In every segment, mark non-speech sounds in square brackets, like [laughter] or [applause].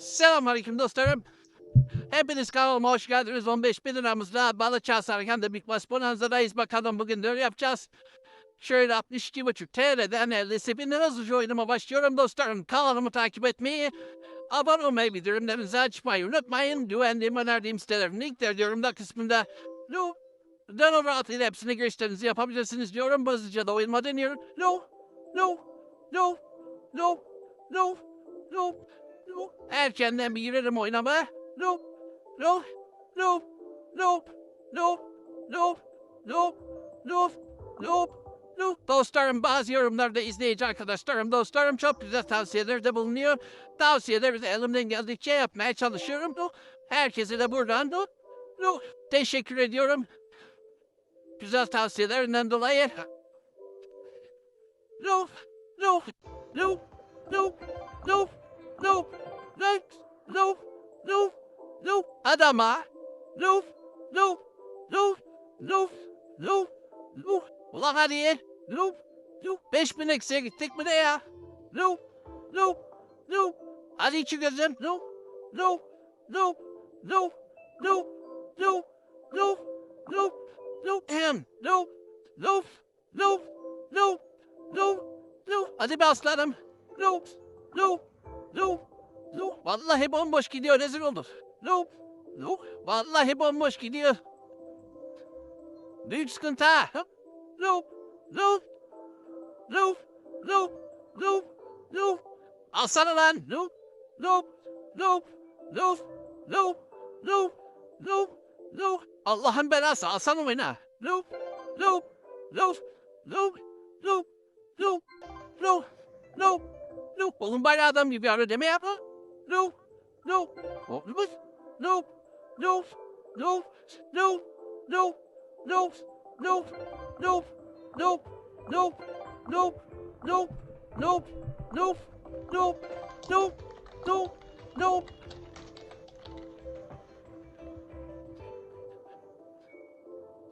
Selamünaleyküm dostlarım. Hepiniz kanalıma hoş geldiniz. 15 bin liramızla Balıkçı Sarıkan da Big Bass Bonanza'dayız. Bakalım bugün ne yapacağız. Şöyle 62,5 TL'den 50 bin lira hızlıca oyunuma başlıyorum dostlarım. Kanalımı takip etmeyi, abone olmayı, bildirimlerinizi açmayı unutmayın. Güvendiğim, önerdiğim sitelerin linkleri yorumda kısmında. No, Dönüm rahatıyla hepsini görüşlerinizi yapabilirsiniz diyorum. Hızlıca da oyunuma deniyorum. No, no, no, no, no, no, no. Erkenden bir girerim oynamaya. No, no, no, no, no, no, no, no, no, no. Dostlarım bazı yorumlarda izleyici arkadaşlarım, dostlarım çok güzel tavsiyelerde bulunuyor. Tavsiyeleri de elimden geldikçe yapmaya çalışıyorum. No. Herkese de buradan no, no. teşekkür ediyorum. Güzel tavsiyelerinden dolayı. No, no, no, no, no, no, no, no, no, no. Adama. No, no, no, no, no, no. Ulan hadi. No, no. Beş bin eksiye gittik mi ne ya? No, no, no. Hadi iki gözüm. No, no, no, no, no, no, no, no, no, hem, no, no, no, no, no, no. Hadi be aslanım. No, no, no, no. Vallahi bomboş gidiyor rezil olur. No, no. Vallahi bomboş gidiyor. Büyük sıkıntı ha. No, no, no, no, no, no. Alsana lan. No, no, no, no, no, no, no, no. Allah'ın belası alsana oyna. No, no, no, no, no, no, no, no, no. Oğlum bari adam gibi ara deme yapma. No, no, olmaz. No, no, no, no, no, no, no, no, no, no, no, no, no, no, no, no, no, no.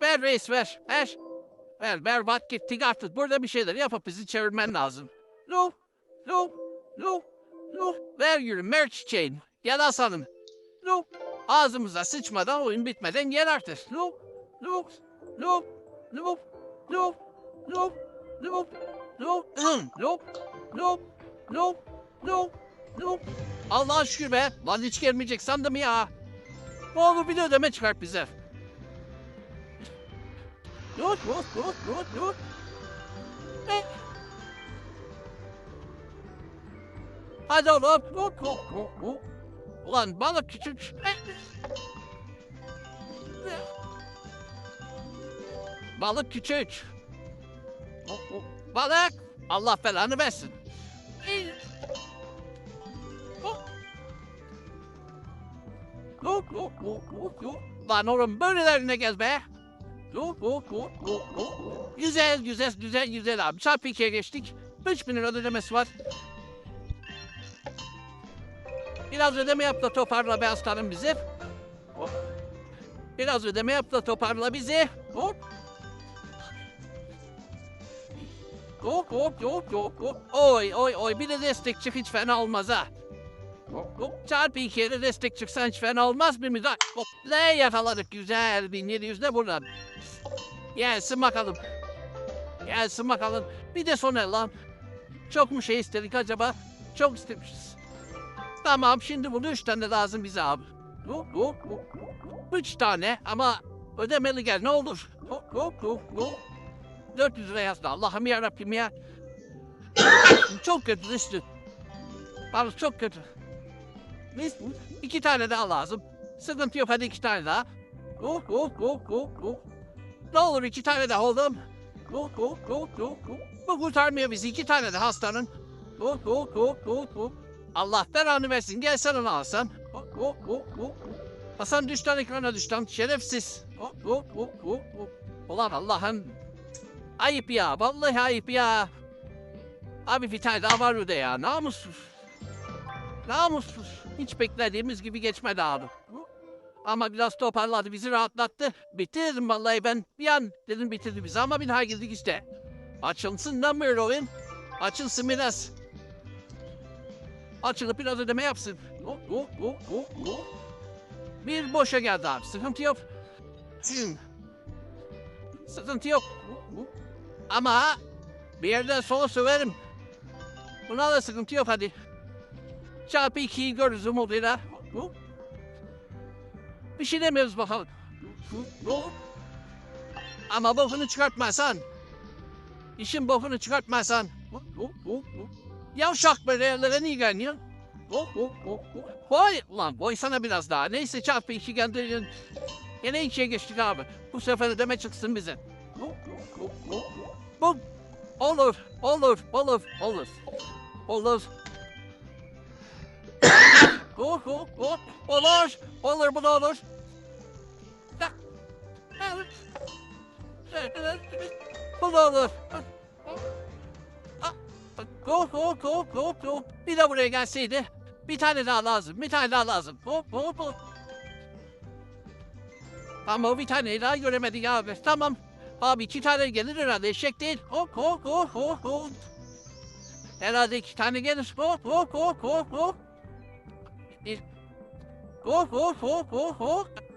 Ver reis ver, ver. Ver, bak gittik artık. Burada bir şeyler yapıp bizi çevirmen lazım. No, no, no, no. Ver yürü, ver çiçeğin. Gel aslanım. No. Ağzımıza sıçmadan oyun bitmeden gel artık. No, no, no, no, no, no, no, no, no, no, no, no, no. Allah'a şükür be. Lan hiç gelmeyecek sandım ya. Ne olur bir de ödeme çıkart bize. Dur, dur, dur, dur, dur. Eh. Hadi oğlum. Dur, dur, dur, dur. Ulan balık küçük. Eh. Balık küçük. Balık. Allah belanı versin. Lan oğlum böylelerine gez be. Güzel güzel güzel güzel abi. Çarpı ikiye geçtik. 3000 lira ödemesi var. Biraz ödeme yap da toparla be aslanım bizi. Hop. Biraz ödeme yap da toparla bizi. Hop. Yok yok yok yok yok. Oy oy oy bir de destek çık hiç fena olmaz ha. Hop hop çarpı ikiye de destek çıksan hiç fena olmaz bir müdahale. Hop le yakaladık güzel 1700 de buradan. Gelsin bakalım. Gelsin bakalım. Bir de son el lan. Çok mu şey istedik acaba? Çok istemişiz. Tamam şimdi bunu üç tane lazım bize abi. Hop hop hop. hop. Üç tane ama ödemeli gel ne olur. Hop hop hop hop. 400 lira yazdı Allah'ım ya Rabbim [coughs] ya. çok kötü düştü. Balık çok kötü. Biz iki tane daha lazım. Sıkıntı yok hadi iki tane daha. Oh oh oh oh oh. Ne olur iki tane daha oğlum. Oh oh oh oh. Bu kurtarmıyor bizi iki tane de hastanın. Oh oh oh oh oh. Allah belanı versin gel sen onu alsan. Oh oh oh oh. Hasan düş lan ekrana düş lan şerefsiz. Oh oh oh oh oh. Ulan Allah'ın ayıp ya vallahi ayıp ya. Abi bir tane daha var burada ya namussuz. Namussuz. Hiç beklediğimiz gibi geçmedi abi. Ama biraz toparladı bizi rahatlattı. Bitirdim vallahi ben. Bir an dedim bitirdi bizi ama bir daha girdik işte. Açılsın lan böyle oyun. Açılsın biraz. Açılıp biraz ödeme yapsın. Hop hop hop hop hop. Bir boşa geldi abi. Sıkıntı yok. Hmm. Sıkıntı yok. Hop, hop. Ama bir yerden sonra söverim. Buna da sıkıntı yok hadi. Çarpı ikiyi görürüz umuduyla. Hop. Bir şey demiyoruz bakalım. Hop, hop. Ama bokunu çıkartmazsan. işin bokunu çıkartmazsan. Hop, hop, hop, hop. Yavşak böyle yerlere niye gelmiyorsun? Hop hop hop hop. Vay lan boy sana biraz daha. Neyse çarpı iki geldi. Yine ikiye geçtik abi. Bu sefer ödeme çıksın bize. Hop hop hop hop. Bu olur olur olur olur. Olur. hop hop hop. Olur. Olur bu da olur. Bu da olur. Hop hop hop hop hop. Bir de buraya gelseydi. Bir tane daha lazım. Bir tane daha lazım. Hop hop hop. Ama bir tane daha göremedik abi. Tamam. Abi iki tane gelir herhalde. Eşek değil. Hop hop hop hop hop. Herhalde iki tane gelir. Hop hop hop hop hop. Hop hop hop hop hop.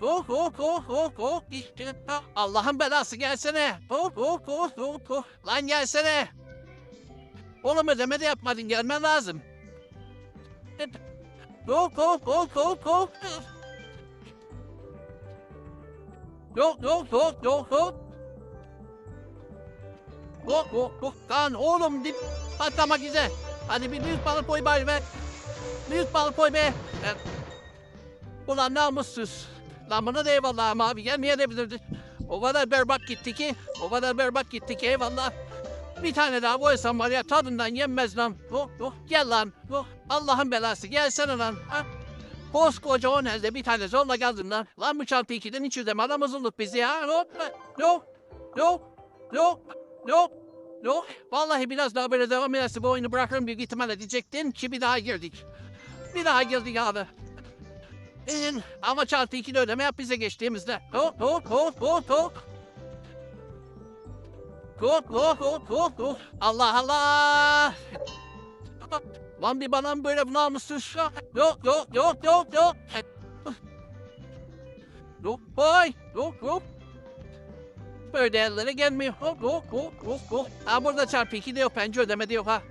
Hop hop hop hop hop. İşte Allah'ın belası gelsene. Hop hop hop hop hop. Lan gelsene. Oğlum ödeme de yapmadın gelmen lazım. Hop hop hop hop hop. Yok yok yok yok yok. Yok yok yok. Lan oğlum dip patlamak güzel. Hadi bir büyük balık koy bari be. Büyük balık koy be. Ulan namussuz. Lan buna da eyvallah ama abi gelmeyebilirdi. O kadar berbat gitti ki. O kadar berbat gitti ki eyvallah. Bir tane daha koysam var ya tadından yenmez lan. Oh, oh, gel lan. Oh, Allah'ın belası gelsene lan. Ha? Koskoca o nerede bir tane zorla geldin lan. Lan bu çarpı ikiden hiç ödeme alamazılık bizi ya. Yok yok yok yok yok yok. Vallahi biraz daha böyle devam ederse bu oyunu bırakırım büyük ihtimalle diyecektin ki bir daha girdik. Bir daha girdik abi. Ee, ama çarpı ikili ödeme yap bize geçtiğimizde. Hop hop hop hop hop. Hop hop hop hop hop. Allah Allah. Lan bir bana mı böyle namussuz? Yok yok yok yok yok. Yok vay yok yok. Böyle yerlere gelmiyor. Hop hop hop hop hop. Ha burada çarpı iki de yok. Bence ödeme de yok ha.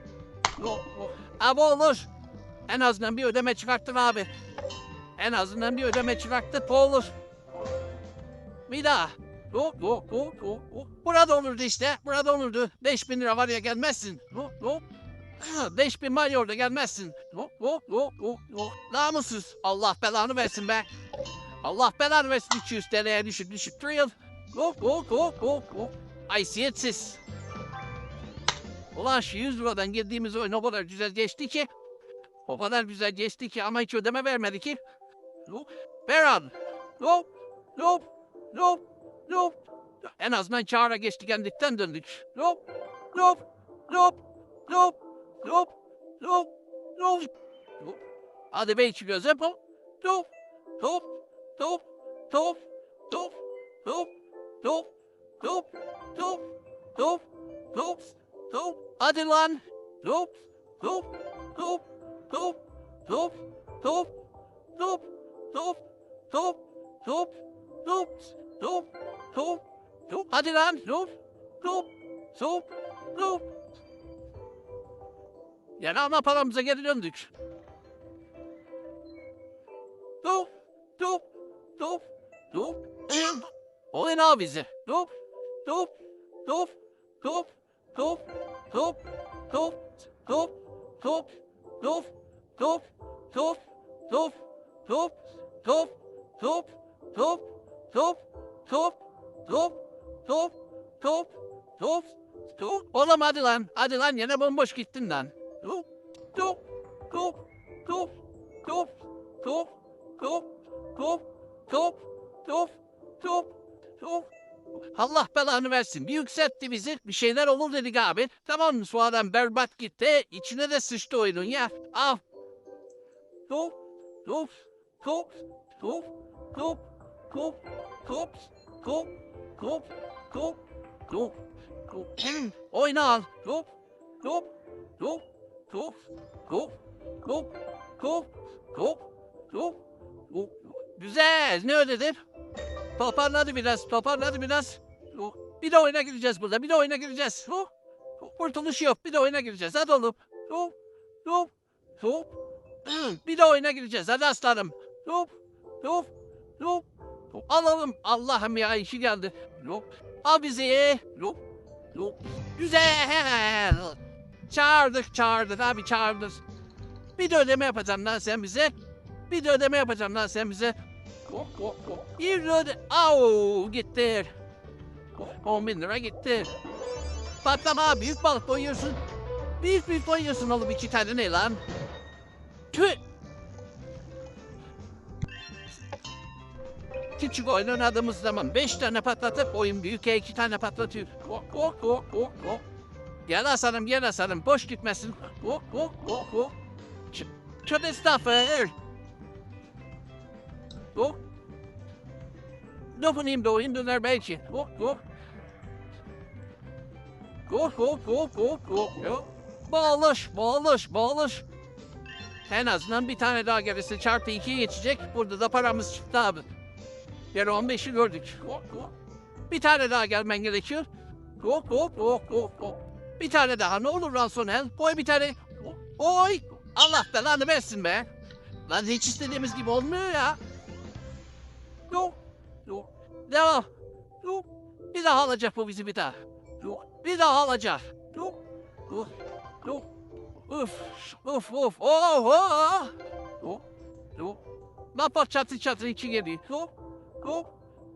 Yok yok. Abi olur. En azından bir ödeme çıkarttın abi. En azından bir ödeme çıkarttık olur. Bir daha. Hop hop hop hop. Burada olurdu işte. Burada olurdu. 5000 lira var ya gelmezsin. Hop hop. 5000 var ya orada gelmezsin. Hop hop hop hop hop. Namussuz. Allah belanı versin be. Allah belanı versin 200 TL'ye düşüp düşüp duruyor. Hop hop hop hop hop. Haysiyetsiz. Ulan şu 100 liradan girdiğimiz oyun o kadar güzel geçti ki. O kadar güzel geçti ki ama hiç ödeme vermedi ki. Hop. Beran. Hop. Hop. Hop. Hop. En azından çağrı geçti kendikten döndük. Hop. Hop. Hop. Hop. Hop. Hop. Hop. Hop. Hadi be içi göz hep hop. Hop. Hop. Hop. Hop. Hop. Hop. Hop. Hop. Hop. Hop. Hop. Hop. Hadi lan. Hop. Hop. Hop. Hop. Hop. Hop. Hop. Hop. Hop. Hop. Hop. Hop. Hop. Hop. Hadi lan. Hop. Hop. Hop. Hop. Yani ana paramıza geri döndük. Hop. Hop. Hop. Hop. O ne abi bize? Hop. Hop. Hop. Hop. Hop. Hop. Hop. Hop. Hop. Hop. Hop. Hop. Hop. Hop. Hop. Hop. Hop. Hop. Hop. Hop. Hop. Hop. Hop. Hop. Oğlum hadi lan. Hadi lan yine bomboş gittin lan. Hop. Hop. Hop. Hop. Hop. Hop. Hop. Hop. Hop. Hop. Hop. Hop. Allah belanı versin. Bir yükseltti bizi. Bir şeyler olur dedik abi. Tamam? Sonradan berbat gitti. İçine de sıçtı oyunun ya. Al. Hop. Hop. Hop. Hop. Hop. Hop. Hop. Hop. Hop. Hop. Hop. Hop. Oyna al. Hop. Hop. Hop. hop, hop, hop, hop, hop, hop, hop. Güzel. Ne ödedir? Toparladı biraz, toparladı biraz. Bir de oyuna gireceğiz burada, bir de oyuna gireceğiz. Hop, Kurtuluş yok, bir de oyuna gireceğiz. Hadi oğlum. Hop, hop, hop. Bir de oyuna gireceğiz. Hadi aslanım. Hop, hop, hop. hop. Alalım. Allah'ım ya işi geldi. Hop. Al bizi. Hop, hop. Güzel. Çağırdık çağırdık abi çağırdık. Bir de ödeme yapacağım lan sen bize. Bir de ödeme yapacağım lan sen bize. Bir de öde... Au gitti. 10 bin lira gitti. Patlama büyük balık doyuyorsun. Büyük büyük doyuyorsun oğlum iki tane ne lan? Tüh. Küçük oynadığımız zaman beş tane patlatıp oyun büyük iki tane patlatıyor. Hop hop hop hop hop. Gel aslanım gel aslanım boş gitmesin. Hop hop hop hop. Ç- Çok estağfurullah. Hop. Dokunayım da oyun döner belki. Hop. Hop hop hop hop hop hop. Bağlaş bağlaş bağlaş. En azından bir tane daha gelirse çarpı ikiye geçecek. Burada da paramız çıktı abi. Yani 15'i gördük. Hop hop. Bir tane daha gelmen gerekiyor. Hop hop hop hop hop. Bir tane daha ne olur Ransonel. Koy bir tane. Oy. Allah belanı versin be. Lan hiç istediğimiz gibi olmuyor ya. Yok. Yok. Devam. Yok. Bir daha alacak bu bizi bir daha. Yok. Bir daha alacak. Yok. Yok. Yok. Uf. Uf uf. Oh oh. Yok. Yok. Bak bak çatı çatı iki geliyor. Yok. Yok.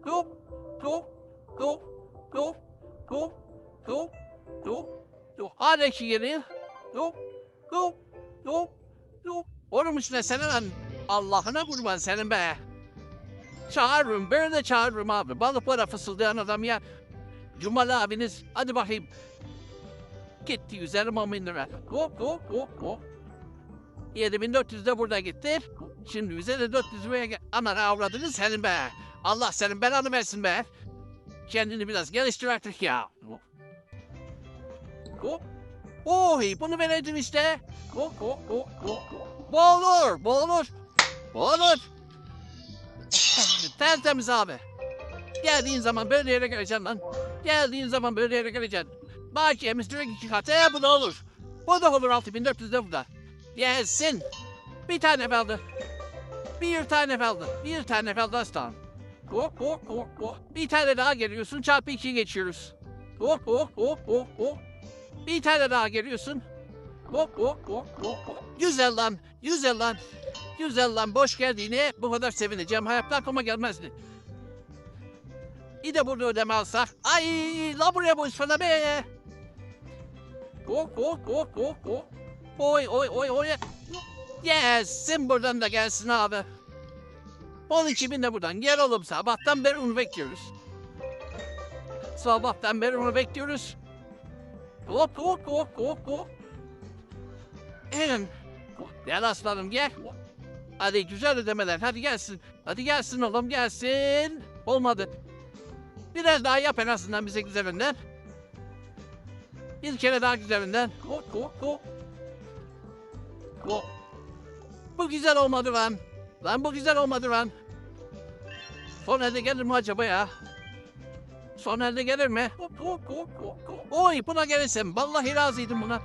Yok. Yok. Yok. Yok. Yok. Yok. Yok. Hala iki geliyor. Yok. Yok. Yok. Yok. Onun üstüne senin lan. Allah'ına kurban senin be. Çağırırım. Ben de çağırırım abi. Balıklara fısıldayan adam ya. Cumalı abiniz. Hadi bakayım. Gitti 150 bin lira. Hop hop hop hop. 7400 de burada gitti. Şimdi bize de 400 liraya gel. Aman avradını senin be. Allah senin belanı versin be. Kendini biraz geliştir artık ya. Hop. Oy bunu vereydin işte. Hop hop hop hop. Boğulur boğulur. Boğulur. Tertemiz abi. Geldiğin zaman böyle yere geleceksin lan. Geldiğin zaman böyle yere geleceksin. Bakiyemiz direkt iki katı. E, bu da olur. Bu da olur 6400 de bu da. Gelsin. Bir tane kaldı. Bir tane kaldı. Bir tane kaldı aslan. Hop hop hop hop. Bir tane daha geliyorsun. Çarpı iki geçiyoruz. Hop hop hop hop hop. Bir tane daha geliyorsun. Hop hop hop hop hop. Güzel lan. Güzel lan. Güzel lan. Boş geldiğine bu kadar sevineceğim. Hayatta aklıma gelmezdi. Bir de burada ödeme alsak. Ay la buraya boş falan be. Hop hop hop hop hop. Oy oy oy oy. Gelsin buradan da gelsin abi. 12 bin de buradan. Gel oğlum sabahtan beri onu bekliyoruz. Sabahtan beri onu bekliyoruz. Hop hop hop hop hop. Em. Gel aslanım gel. Hadi güzel ödemeler hadi gelsin. Hadi gelsin oğlum gelsin. Olmadı. Biraz daha yap en azından bize güzelinden. Bir kere daha güzelinden. Hop hop hop. Hop. Bu güzel olmadı lan. Lan bu güzel olmadı lan. Son elde gelir mi acaba ya? Son elde gelir mi? Oy buna gelirsin. Vallahi razıydım buna.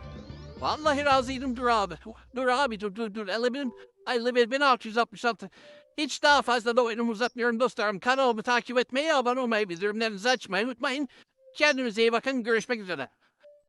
Vallahi razıydım dur abi. Dur abi dur dur dur. 50 bin, 50 bin 1666. Hiç daha fazla da oyunumu uzatmıyorum dostlarım. Kanalımı takip etmeyi, abone olmayı, bildirimlerinizi açmayı unutmayın. Kendinize iyi bakın. Görüşmek üzere.